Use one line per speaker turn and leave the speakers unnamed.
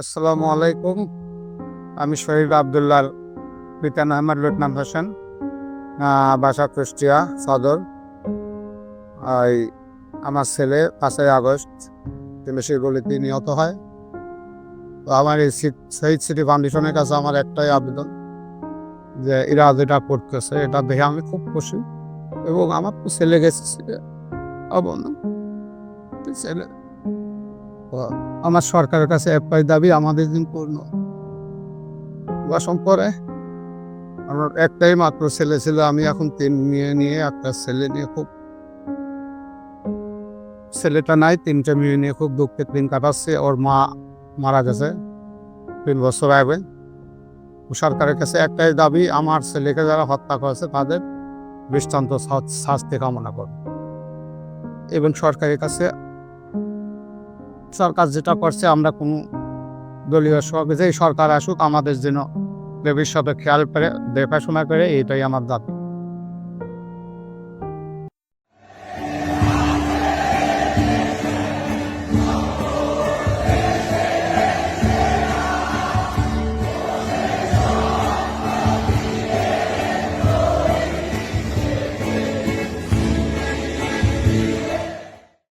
আসসালামু আলাইকুম। আমি শহীদ আবদুল্লাহ পিতান আহমদ লুটনাম হোসেন বাসা কুষ্টিয়া, সদর। এই আমার ছেলে পাঁচই আগস্ট তিমিশির গলিতে নিহত হয়। তো আমার এই শহীদ সিটি ফাউন্ডেশনের কাছে আমার একটাই আবেদন যে এরা যেটা করতেছে, এটা দেখে আমি খুব খুশি। এবং আমার তো ছেলে গেছে, ছেলে। তো আমার সরকারের কাছে একটাই দাবি আমাদের দিন পূর্ণ। করে আমার একটাই মাত্র ছেলে ছিল, আমি এখন তিন মেয়ে নিয়ে একটা ছেলে নিয়ে খুব ছেলেটা নাই, তিনটা মেয়ে নিয়ে খুব দুঃখের দিন কাটাচ্ছে, ওর মা মারা গেছে তিন বছর আগে। সরকারের কাছে একটাই দাবি, আমার ছেলেকে যারা হত্যা করেছে তাদের দৃষ্টান্ত শাস্তি কামনা করে এবং সরকারের কাছে সরকার যেটা করছে আমরা কোনো দলীয় সব যেই সরকার আসুক আমাদের যেন ভবিষ্যতে খেয়াল করে দেখাশোনা করে এটাই আমার দাবি।